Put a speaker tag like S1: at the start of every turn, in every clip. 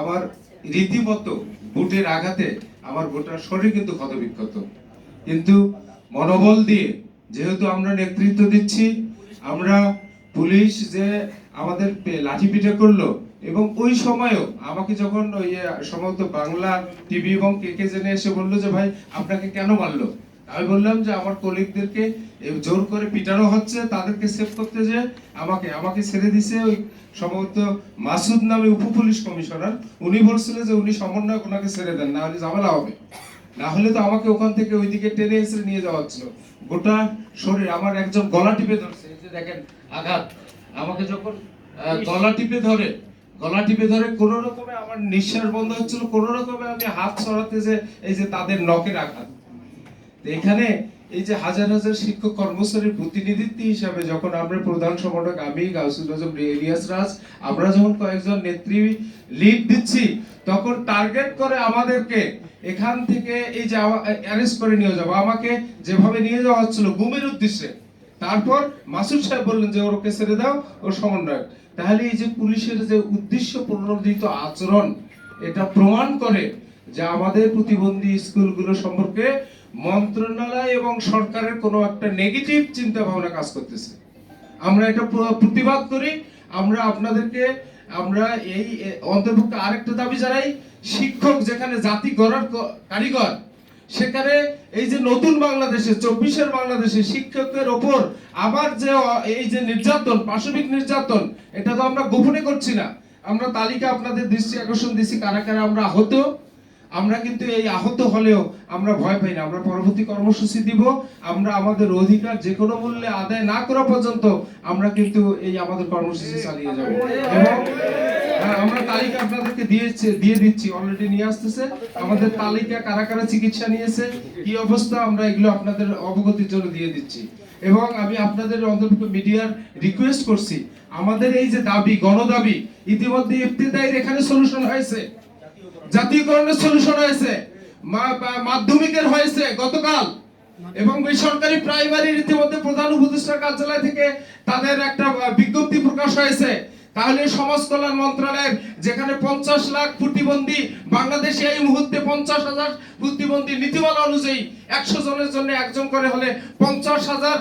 S1: আমার রীতিমতো বুটের আঘাতে আমার গোটা শরীর কিন্তু ক্ষতবিক্ষত। কিন্তু মনোবল দিয়ে যেহেতু আমরা নেতৃত্ব দিচ্ছি, আমরা পুলিশ যে আমাদের লাঠি পিঠে করল এবং ওই সময়ও আমাকে যখন ওই সমস্ত বাংলা টিভি এবং কে কে জেনে এসে বলল যে, ভাই, আপনাকে কেন মারলো? আমি বললাম যে আমার কলিগদেরকে জোর করে পিটানো হচ্ছে তাদেরকে সেভ করতে যে আমাকে আমাকে ছেড়ে দিছে ওই সম্ভবত মাসুদ নামে উপ পুলিশ কমিশনার। উনি বলছিলেন যে উনি সমন্বয় ওনাকে ছেড়ে দেন না হলে ঝামেলা হবে। না হলে তো আমাকে ওখান থেকে ওইদিকে টেনে এসে নিয়ে যাওয়া হচ্ছিল। গোটা শরীর আমার একজন গলা টিপে ধরছে এই যে দেখেন আঘাত। আমাকে যখন গলা টিপে ধরে গলা টিপে ধরে কোন রকমে আমার নিঃশ্বাস বন্ধ হচ্ছিল কোন রকমে আমি হাত সরাতে যে এই যে তাদের নখের আঘাত। এখানে এই যে হাজার হাজার শিক্ষক কর্মচারীর প্রতিনিধিত্ব হিসাবে যখন আমরা প্রধান সম্পাদক আমি, গাউসুল আজম ইলিয়াস রাজ, আমরা যখন কয়েকজন নেত্রী লিড দিচ্ছি, তখন টার্গেট করে আমাদেরকে এখান থেকে এই যে অ্যারেস্ট করে নিয়ে যাব আমাকে যেভাবে নিয়ে যাওয়া হচ্ছিল গুমের উদ্দেশ্যে, তারপর মাসুদ সাহেব বললেন যে, ওরকে ছেড়ে দাও, ও সমন্বয়ক। তাহলে এই যে পুলিশের যে উদ্দেশ্য প্রণোদিত আচরণ, এটা প্রমাণ করে যে আমাদের প্রতিবন্ধী স্কুলগুলো সম্পর্কে মন্ত্রণালয় এবং সরকারের কোনো একটা নেগেটিভ চিন্তা ভাবনা কাজ করতেছে। আমরা এটা প্রতিবাদ করি, আমরা আপনাদেরকে, আমরা এই অন্তর্ভুক্ত আরেকটা দাবি জানাই, শিক্ষক যেখানে জাতি গড়ার কারিগর, সেখানে এই যে নতুন বাংলাদেশে, চব্বিশের বাংলাদেশে শিক্ষকের ওপর আবার যে এই যে নির্যাতন, পাশবিক নির্যাতন, এটা তো আমরা গোপনে করছি না। আমরা তালিকা আপনাদের দৃষ্টি আকর্ষণ দিচ্ছি কারা কারা আমরা আহত আমরা কিন্তু এই আহত হলেও আমরা ভয় পাই না। আমরা পরবর্তী কর্মসূচি দিব। আমরা আমাদের অধিকার যে কোনো মূল্যে আদায় না করা পর্যন্ত আমরা কিন্তু এই আমাদের কর্মসূচি চালিয়ে যাব। এবং হ্যাঁ, আমরা তালিকা আপনাদেরকে দিয়েছে দিয়ে দিচ্ছি অলরেডি নিয়ে আসতেছে। আমাদের তালিকা কারা কারা চিকিৎসা নিয়েছে কি অবস্থা আমরা এগুলো আপনাদের অবগতির জন্য দিয়ে দিচ্ছি। এবং আমি আপনাদের অন্তর্ভুক্ত মিডিয়ার রিকোয়েস্ট করছি। আমাদের এই যে দাবি গণদাবি ইতিমধ্যে ইফতিদায়ের এখানে সলিউশন হয়েছে। জাতীয়করণের সলিউশন হয়েছে। মাধ্যমিকের হয়েছে গতকাল। এবং বেসরকারি প্রাইমারি ইতিমধ্যে প্রধান উপদেষ্টা কার্যালয় থেকে তাদের একটা বিজ্ঞপ্তি প্রকাশ হয়েছে। তাহলে সমাজ কল্যাণ মন্ত্রণালয়ের যেখানে পঞ্চাশ লাখ প্রতিবন্ধী, বাংলাদেশে এই মুহূর্তে পঞ্চাশ হাজার প্রতিবন্ধী নীতিমালা অনুযায়ী একশো জনের জন্য একজন করে হলে পঞ্চাশ হাজার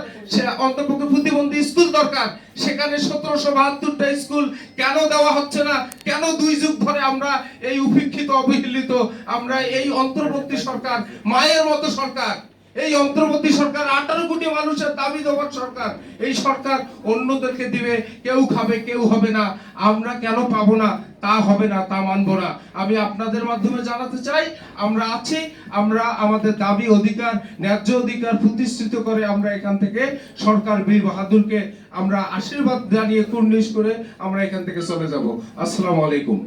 S1: অন্তর্ভুক্ত প্রতিবন্ধী স্কুল দরকার। সেখানে সতেরোশো বাহাত্তরটা স্কুল কেন দেওয়া হচ্ছে না? কেন দুই যুগ ধরে আমরা এই উপেক্ষিত, অবহেলিত, আমরা এই অন্তর্বর্তী সরকার, মায়ের মতো সরকার, এই অন্তর্বর্তী সরকার মানুষের দাবি দেওয়ার সরকার। এই সরকার অন্যদেরকে দিবে, কেউ খাবে, কেউ হবে না। আমরা কেন পাবো না? তা হবে না, তা মানবো না। আমি আপনাদের মাধ্যমে জানাতে চাই, আমরা আছি, আমরা আমাদের দাবি, অধিকার, ন্যায্য অধিকার প্রতিষ্ঠিত করে আমরা এখান থেকে সরকার বীর বাহাদুরকে আমরা আশীর্বাদ জানিয়ে কুর্নিশ করে আমরা এখান থেকে চলে যাব। আসসালামু আলাইকুম।